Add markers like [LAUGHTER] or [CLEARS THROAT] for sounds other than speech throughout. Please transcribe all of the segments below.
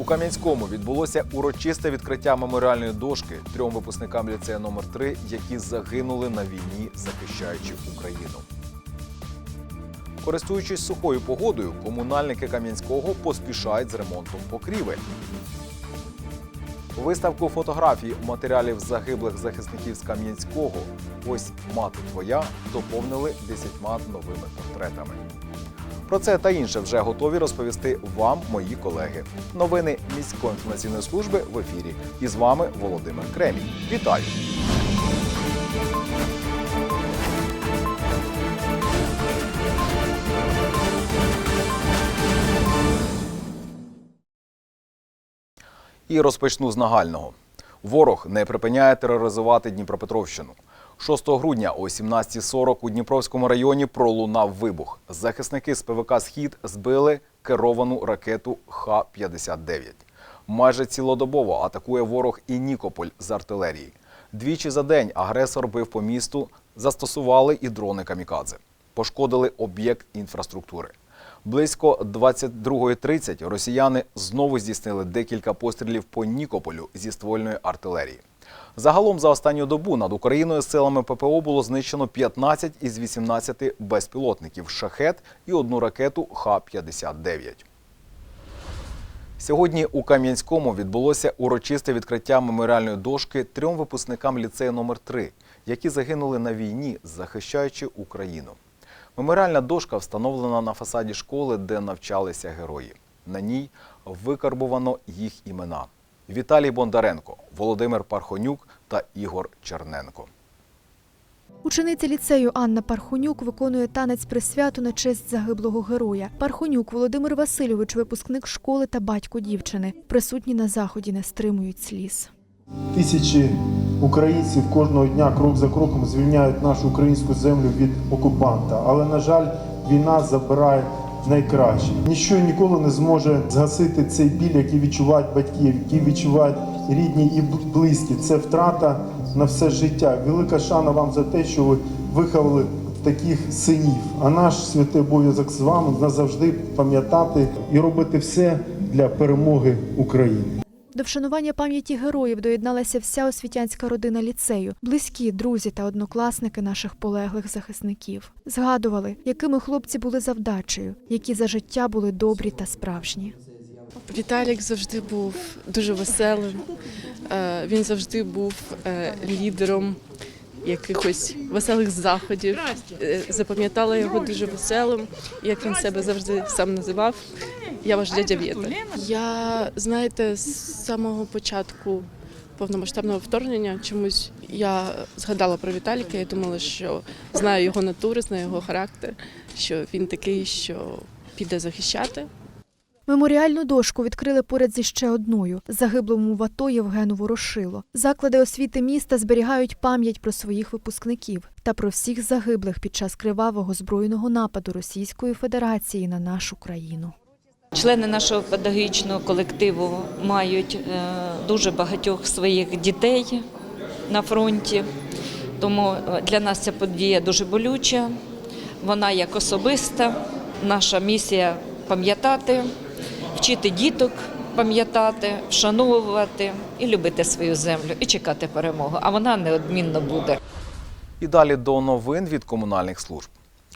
У Кам'янському відбулося урочисте відкриття меморіальної дошки трьом випускникам ліцею номер 3 які загинули на війні, захищаючи Україну. Користуючись сухою погодою, комунальники Кам'янського поспішають з ремонтом покрівель. Виставку фотографій матеріалів загиблих захисників з Кам'янського Ось мати твоя доповнили десятьма новими портретами. Про це та інше вже готові розповісти вам мої колеги. Новини міської інформаційної служби в ефірі. І з вами Володимир Кремінь. Вітаю! І розпочну з нагального. Ворог не припиняє тероризувати Дніпропетровщину. 6 грудня о 17.40 у Дніпровському районі пролунав вибух. Захисники з ПВК Схід збили керовану ракету Х-59. Майже цілодобово атакує ворог і Нікополь з артилерії. Двічі за день агресор бив по місту, застосували і дрони камікадзе. Пошкодили об'єкт інфраструктури. Близько 22.30 росіяни знову здійснили декілька пострілів по Нікополю зі ствольної артилерії. Загалом за останню добу над Україною силами ППО було знищено 15 із 18 безпілотників шахет і одну ракету Х-59. Сьогодні у Кам'янському відбулося урочисте відкриття меморіальної дошки трьом випускникам ліцею номер 3 які загинули на війні, захищаючи Україну. Меморіальна дошка встановлена на фасаді школи, де навчалися герої. На ній викарбувано їх імена: Віталій Бондаренко, Володимир Пархонюк та Ігор Черненко. Учениця ліцею Анна Пархонюк виконує танець присвяту на честь загиблого героя. Пархонюк Володимир Васильович, випускник школи та батько дівчини. Присутні на заході не стримують сліз. Тисячі українців кожного дня крок за кроком звільняють нашу українську землю від окупанта. Але, на жаль, війна забирає найкраще. Ніщо ніколи не зможе згасити цей біль, який відчувають батьки, який відчувають рідні і близькі. Це втрата на все життя. Велика шана вам за те, що ви виховали таких синів. А наш святий обов'язок з вами назавжди пам'ятати і робити все для перемоги України. До вшанування пам'яті героїв доєдналася вся освітянська родина ліцею, близькі, друзі та однокласники наших полеглих захисників. Згадували, якими хлопці були завдачею, які за життя були добрі та справжні. Віталік завжди був дуже веселим. Е, Він завжди був е, лідером якихось веселих заходів. Е, Запам'ятала його дуже веселим, як він себе завжди сам називав. Я ваш дядя Вєта. Я знаєте, з самого початку повномасштабного вторгнення чомусь я згадала про Віталіка. Я думала, що знаю його натури, знаю його характер, що він такий, що піде захищати. Меморіальну дошку відкрили поряд зі ще одною загиблому в АТО Євгену Ворошило. Заклади освіти міста зберігають пам'ять про своїх випускників та про всіх загиблих під час кривавого збройного нападу Російської Федерації на нашу країну. Члени нашого педагогічного колективу мають е, дуже багатьох своїх дітей на фронті, тому е, для нас ця подія дуже болюча. Вона як особиста. Наша місія пам'ятати, вчити діток пам'ятати, вшановувати і любити свою землю, і чекати перемогу. А вона неодмінно буде. І далі до новин від комунальних служб.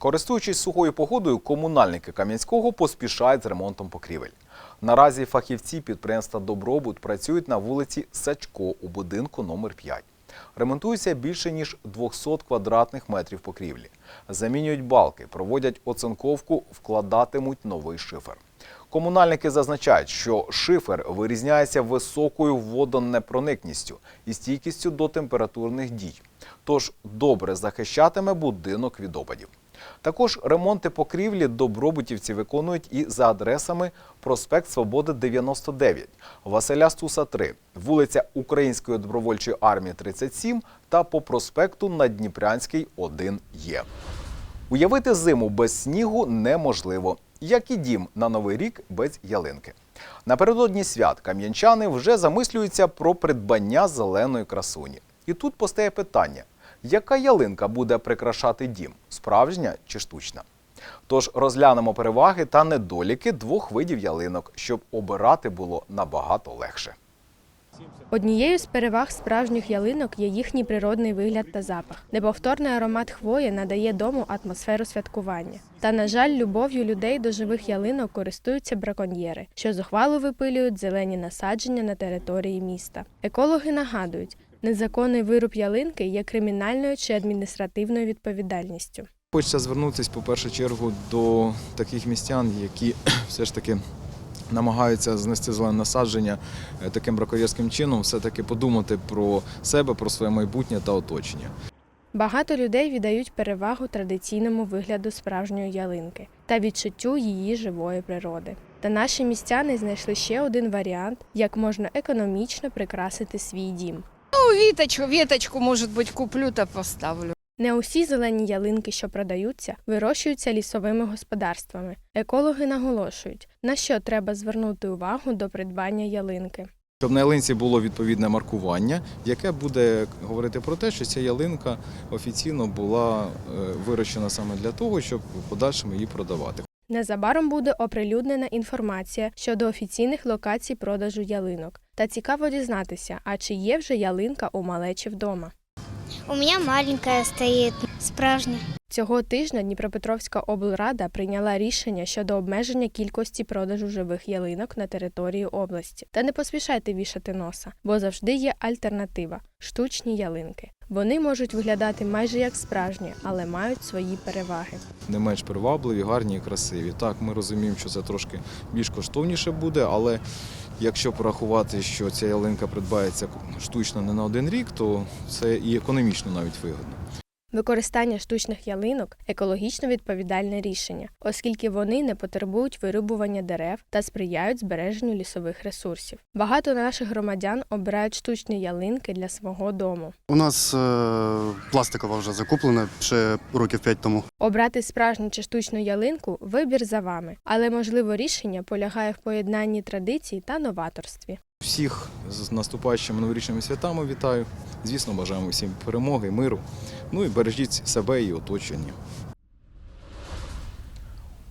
Користуючись сухою погодою, комунальники Кам'янського поспішають з ремонтом покрівель. Наразі фахівці підприємства Добробут працюють на вулиці Сачко у будинку номер 5. Ремонтується більше ніж 200 квадратних метрів покрівлі. Замінюють балки, проводять оцинковку, вкладатимуть новий шифер. Комунальники зазначають, що шифер вирізняється високою водонепроникністю і стійкістю до температурних дій, тож добре захищатиме будинок від опадів. Також ремонти покрівлі добробутівці виконують і за адресами проспект Свободи 99, Василя Стуса 3, вулиця Української добровольчої армії 37 та по проспекту Надніпрянський 1 є. Уявити зиму без снігу неможливо, як і дім на новий рік без ялинки. Напередодні свят кам'янчани вже замислюються про придбання зеленої красуні. І тут постає питання: яка ялинка буде прикрашати дім справжня чи штучна? Тож розглянемо переваги та недоліки двох видів ялинок, щоб обирати було набагато легше. Однією з переваг справжніх ялинок є їхній природний вигляд та запах. Неповторний аромат хвої надає дому атмосферу святкування. Та, на жаль, любов'ю людей до живих ялинок користуються браконьєри, що зухвало випилюють зелені насадження на території міста. Екологи нагадують, незаконний вируб ялинки є кримінальною чи адміністративною відповідальністю. Хочеться звернутися, по першу чергу, до таких містян, які [CLEARS THROAT] все ж таки намагаються знести зелене насадження е, таким браконьєрським чином, все-таки подумати про себе, про своє майбутнє та оточення. Багато людей віддають перевагу традиційному вигляду справжньої ялинки та відчуттю її живої природи. Та наші містяни знайшли ще один варіант, як можна економічно прикрасити свій дім. Віточку, віточку, може бути, куплю та поставлю. Не усі зелені ялинки, що продаються, вирощуються лісовими господарствами. Екологи наголошують, на що треба звернути увагу до придбання ялинки. Щоб на ялинці було відповідне маркування, яке буде говорити про те, що ця ялинка офіційно була е, вирощена саме для того, щоб в подальшому її продавати. Незабаром буде оприлюднена інформація щодо офіційних локацій продажу ялинок. Та цікаво дізнатися, а чи є вже ялинка у малечі вдома. У мене маленька стоит, справжняя. Цього тижня Дніпропетровська облрада прийняла рішення щодо обмеження кількості продажу живих ялинок на території області. Та не поспішайте вішати носа, бо завжди є альтернатива штучні ялинки. Вони можуть виглядати майже як справжні, але мають свої переваги. не менш привабливі, гарні і красиві. Так, ми розуміємо, що це трошки більш коштовніше буде, але якщо порахувати, що ця ялинка придбається штучно не на один рік, то це і економічно навіть вигодно. Використання штучних ялинок екологічно відповідальне рішення, оскільки вони не потребують вирубування дерев та сприяють збереженню лісових ресурсів. Багато наших громадян обирають штучні ялинки для свого дому. У нас е, пластикова вже закуплена ще років 5 тому. Обрати справжню чи штучну ялинку вибір за вами, але можливо рішення полягає в поєднанні традицій та новаторстві. Всіх з наступаючими новорічними святами вітаю. Звісно, бажаємо всім перемоги, миру. Ну і бережіть себе і оточення.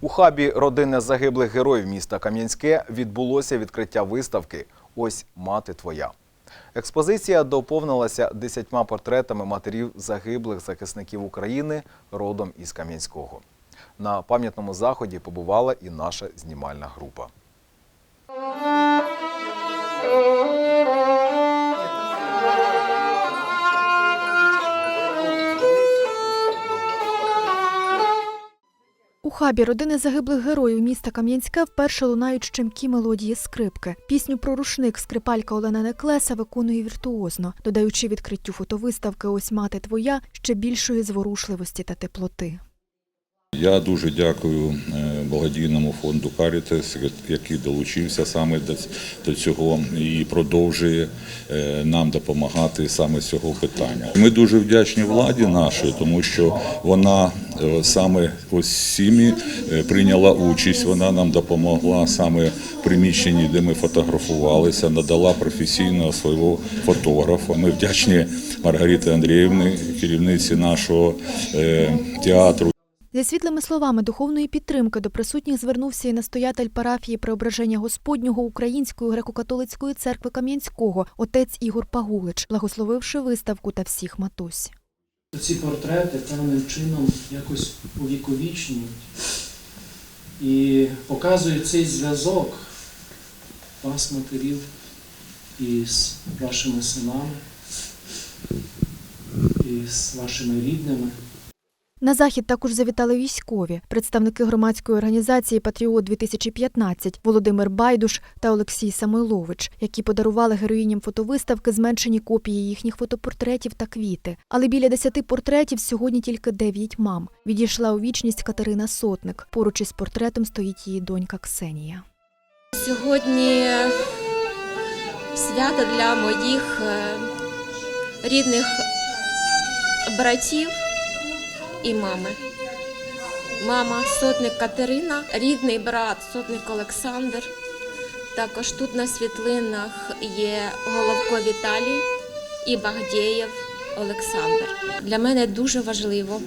У хабі родини загиблих героїв міста Кам'янське відбулося відкриття виставки Ось мати твоя. Експозиція доповнилася десятьма портретами матерів загиблих захисників України родом із Кам'янського. На пам'ятному заході побувала і наша знімальна група. Хабі родини загиблих героїв міста Кам'янське вперше лунають щемкі мелодії скрипки. Пісню про рушник скрипалька Олена Неклеса виконує віртуозно, додаючи відкриттю фотовиставки Ось мати твоя ще більшої зворушливості та теплоти. Я дуже дякую е, благодійному фонду Карітес, який долучився саме до- цього і продовжує е, нам допомагати саме з цього питання. Ми дуже вдячні владі нашій, тому що вона е, саме ось сім'ї прийняла участь. Вона нам допомогла саме в приміщенні, де ми фотографувалися, надала професійного свого фотографа. Ми вдячні Маргариті Андріївні, керівниці нашого театру. Зі світлими словами духовної підтримки до присутніх звернувся і настоятель парафії Преображення Господнього Української греко-католицької церкви Кам'янського, отець Ігор Пагулич, благословивши виставку та всіх матусь. ці портрети певним чином якось увіковічнюють і показують цей зв'язок вас, матерів, із вашими синами, і з вашими рідними. На захід також завітали військові, представники громадської організації Патріот 2015 Володимир Байдуш та Олексій Самойлович, які подарували героїням фотовиставки зменшені копії їхніх фотопортретів та квіти. Але біля десяти портретів сьогодні тільки дев'ять мам. Відійшла у вічність Катерина Сотник. Поруч із портретом стоїть її донька Ксенія. Сьогодні свято для моїх е, рідних братів і мами. Мама сотник Катерина, рідний брат сотник Олександр. Також тут на світлинах є Головко Віталій і Багдєєв Олександр. Для мене дуже важливо,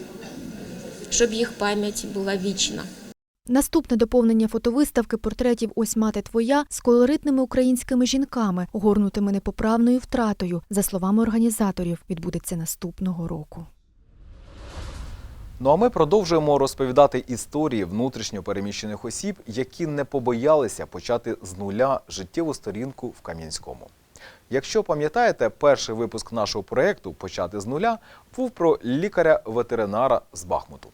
щоб їх пам'ять була вічна. Наступне доповнення фотовиставки портретів Ось мати твоя з колоритними українськими жінками, огорнутими непоправною втратою, за словами організаторів, відбудеться наступного року. Ну а ми продовжуємо розповідати історії внутрішньо переміщених осіб, які не побоялися почати з нуля життєву сторінку в Кам'янському. Якщо пам'ятаєте, перший випуск нашого проєкту Почати з нуля був про лікаря-ветеринара з Бахмуту.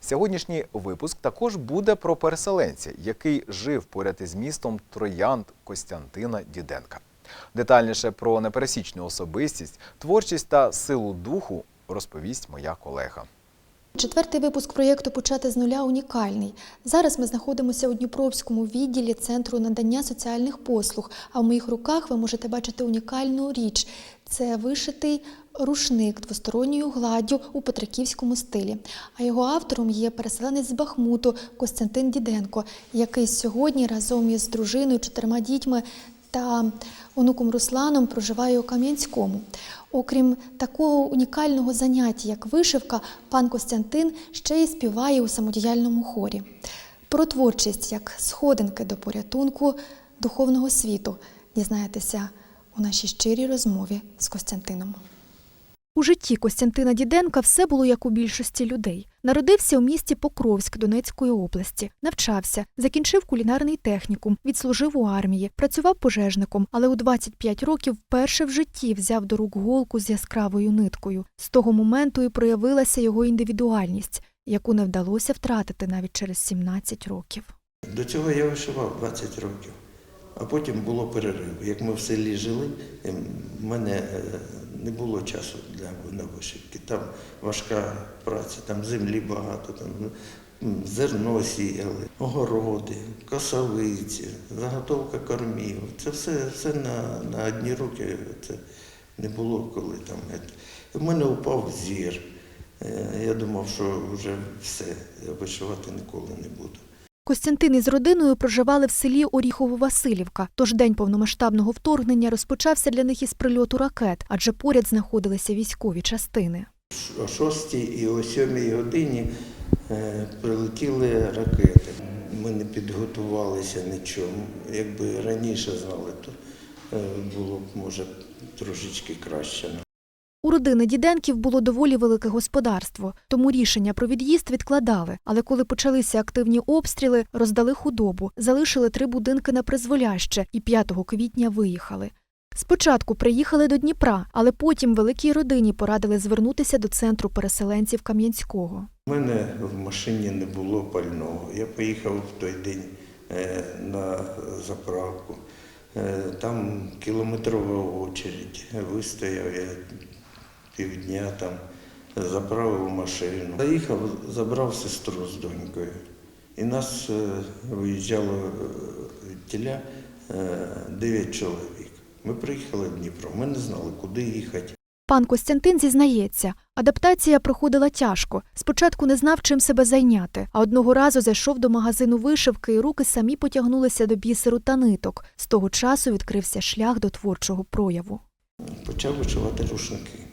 Сьогоднішній випуск також буде про переселенця, який жив поряд із містом Троянд Костянтина Діденка. Детальніше про непересічну особистість, творчість та силу духу розповість моя колега. Четвертий випуск проєкту Почати з нуля унікальний. Зараз ми знаходимося у Дніпровському відділі Центру надання соціальних послуг. А в моїх руках ви можете бачити унікальну річ. Це вишитий рушник двосторонньою гладдю у петриківському стилі. А його автором є переселенець з Бахмуту Костянтин Діденко, який сьогодні разом із дружиною, чотирма дітьми та онуком Русланом проживає у Кам'янському. Окрім такого унікального заняття, як вишивка, пан Костянтин ще й співає у самодіяльному хорі. Про творчість як сходинки до порятунку духовного світу дізнаєтеся у нашій щирій розмові з Костянтином. У житті Костянтина Діденка все було як у більшості людей. Народився у місті Покровськ Донецької області, навчався, закінчив кулінарний технікум, відслужив у армії, працював пожежником, але у 25 років вперше в житті взяв до рук голку з яскравою ниткою. З того моменту і проявилася його індивідуальність, яку не вдалося втратити навіть через 17 років. До цього я вишивав 20 років, а потім було перерив. Як ми в селі жили, ем, в мене е, не було часу для вишивки. Там важка праця, там землі багато, там зерно сіяли, огороди, косовиці, заготовка кормів. Це все, все на, на одні руки. Це не було коли там. е. В мене упав зір. Е, Я думав, що вже все, вишивати ніколи не буду. Костянтин із родиною проживали в селі Оріхово-Василівка, тож день повномасштабного вторгнення розпочався для них із прильоту ракет, адже поряд знаходилися військові частини. О 6 і о 7 годині е, прилетіли ракети. Ми не підготувалися нічому. Якби раніше знали, то е, було б може трошечки краще. У родини Діденків було доволі велике господарство, тому рішення про від'їзд відкладали. Але коли почалися активні обстріли, роздали худобу, залишили три будинки на призволяще і 5 квітня виїхали. Спочатку приїхали до Дніпра, але потім великій родині порадили звернутися до центру переселенців Кам'янського. У мене в машині не було пального. Я поїхав в той день е, на заправку. Е, Там кілометрова очередь. Вистояв я півдня там, заправив машину. Заїхав, забрав сестру з донькою. І нас е, виїжджало е, тіля дев'ять чоловік. Ми приїхали в Дніпро, ми не знали, куди їхати. Пан Костянтин зізнається, адаптація проходила тяжко. Спочатку не знав, чим себе зайняти, а одного разу зайшов до магазину вишивки, і руки самі потягнулися до бісеру та ниток. З того часу відкрився шлях до творчого прояву. Почав вишивати рушники,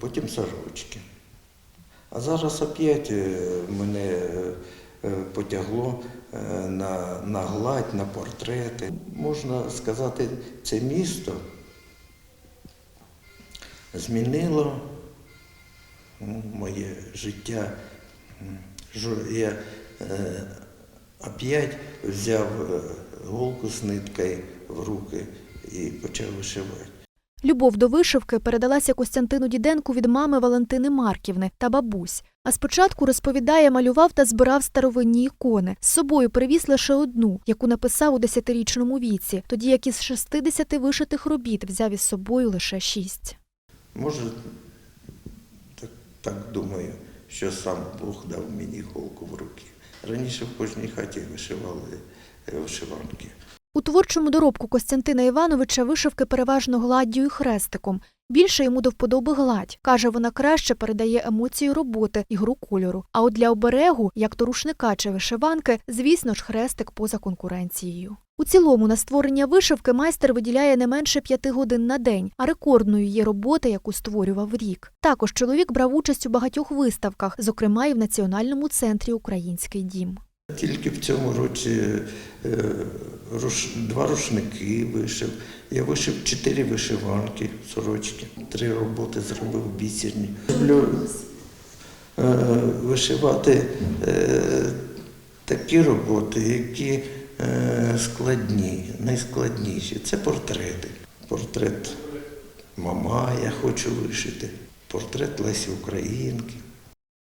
потім сорочки. А зараз опять е, мене е, потягло е, на, на гладь, на портрети. Можна сказати, це місто змінило моє життя. Я опять взяв голку з ниткою в руки і почав вишивати. Любов до вишивки передалася Костянтину Діденку від мами Валентини Марківни та бабусь. А спочатку розповідає, малював та збирав старовинні ікони. З собою привіз лише одну, яку написав у десятирічному віці, тоді як із 60 вишитих робіт взяв із собою лише шість. Може, так, так думаю, що сам Бог дав мені голку в руки. Раніше в кожній хаті вишивали е, вишиванки. У творчому доробку Костянтина Івановича вишивки переважно гладдю і хрестиком. Більше йому до вподоби гладь. Каже, вона краще передає емоцію роботи і гру кольору. А от для оберегу, як то рушника чи вишиванки, звісно ж, хрестик поза конкуренцією. У цілому на створення вишивки майстер виділяє не менше п'яти годин на день, а рекордною є робота, яку створював рік. Також чоловік брав участь у багатьох виставках, зокрема і в Національному центрі Український дім. Тільки в цьому році е, два рушники вишив. Я вишив чотири вишиванки, сорочки, три роботи зробив бісерні. Люблю е, вишивати е, такі роботи, які складні, найскладніші. Це портрети. Портрет Мамая хочу вишити, портрет Лесі Українки.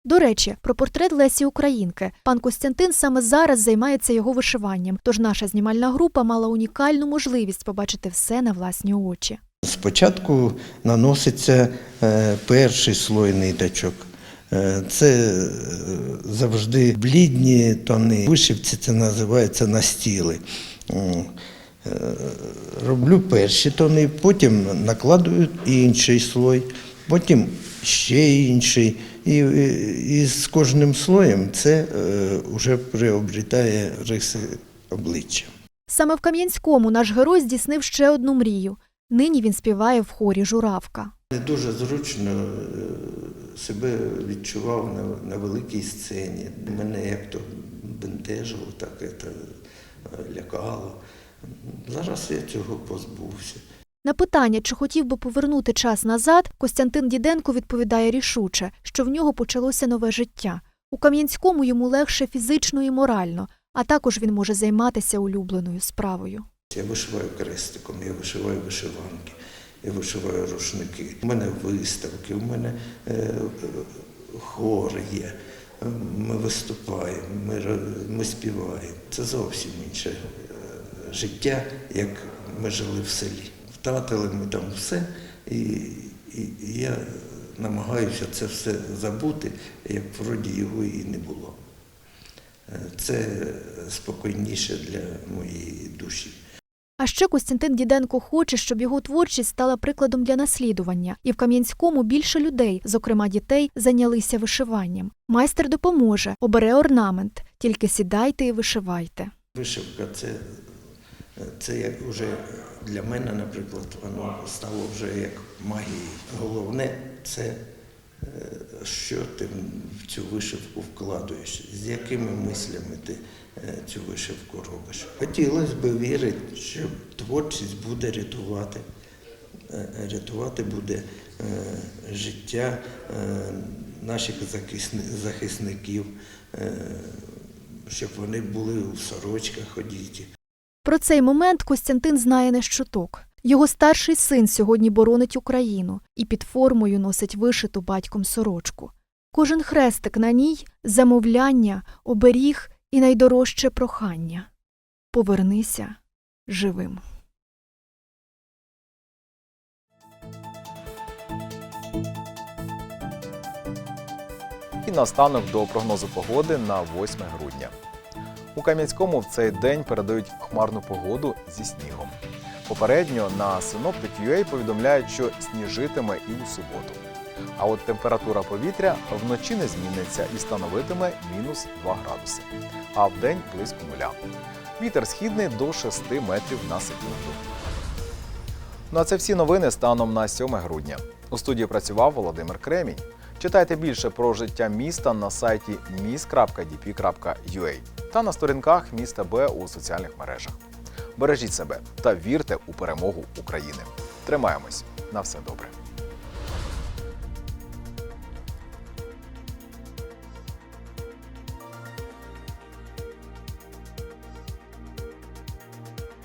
До речі, про портрет Лесі Українки. Пан Костянтин саме зараз займається його вишиванням, тож наша знімальна група мала унікальну можливість побачити все на власні очі. Спочатку наноситься е, перший слой ниточок. Е, Це е, завжди блідні тони. Вишивці це називається настіли. Роблю перші тони, потім накладую інший слой, потім ще інший. І, і з кожним слоєм це вже приобретає риси обличчя. Саме в Кам'янському наш герой здійснив ще одну мрію. Нині він співає в хорі Журавка. Не дуже зручно е, себе відчував на, на великій сцені. Мене як то бентежило, так це, е, лякало. Зараз я цього позбувся. На питання, чи хотів би повернути час назад, Костянтин Діденко відповідає рішуче, що в нього почалося нове життя. У Кам'янському йому легше фізично і морально, а також він може займатися улюбленою справою. Я вишиваю крестиком, я вишиваю вишиванки, я вишиваю рушники. У мене виставки, у мене е, хор є. Ми виступаємо, ми, ми співаємо. Це зовсім інше е, життя, як ми жили в селі. Втратили ми там все, і, і, і я намагаюся це все забути, як вроді його і не було. Е, Це спокійніше для моєї душі. А ще Костянтин Діденко хоче, щоб його творчість стала прикладом для наслідування, і в Кам'янському більше людей, зокрема дітей, зайнялися вишиванням. Майстер допоможе, обере орнамент, тільки сідайте і вишивайте. Вишивка це, це як уже для мене, наприклад, воно стало вже як магією. Головне це е, що ти в цю вишивку вкладуєш, з якими мислями ти е, цю вишивку робиш. Хотілося б вірити, що творчість буде рятувати. Е, Рятувати буде життя наших захисників, щоб вони були у сорочках одіті. Про цей момент Костянтин знає не щуток. Його старший син сьогодні боронить Україну і під формою носить вишиту батьком сорочку. Кожен хрестик на ній замовляння, оберіг і найдорожче прохання. Повернися живим. І наостанок до прогнозу погоди на 8 грудня. У Кам'янському в цей день передають хмарну погоду зі снігом. Попередньо на Synoptic.ua повідомляють, що сніжитиме і у суботу. А от температура повітря вночі не зміниться і становитиме мінус 2 градуси, а вдень близько нуля. Вітер східний до 6 метрів на секунду. Ну а це всі новини станом на 7 грудня. У студії працював Володимир Кремінь. Читайте більше про життя міста на сайті mis.dp.ua та на сторінках міста Б у соціальних мережах. Бережіть себе та вірте у перемогу України. Тримаємось на все добре.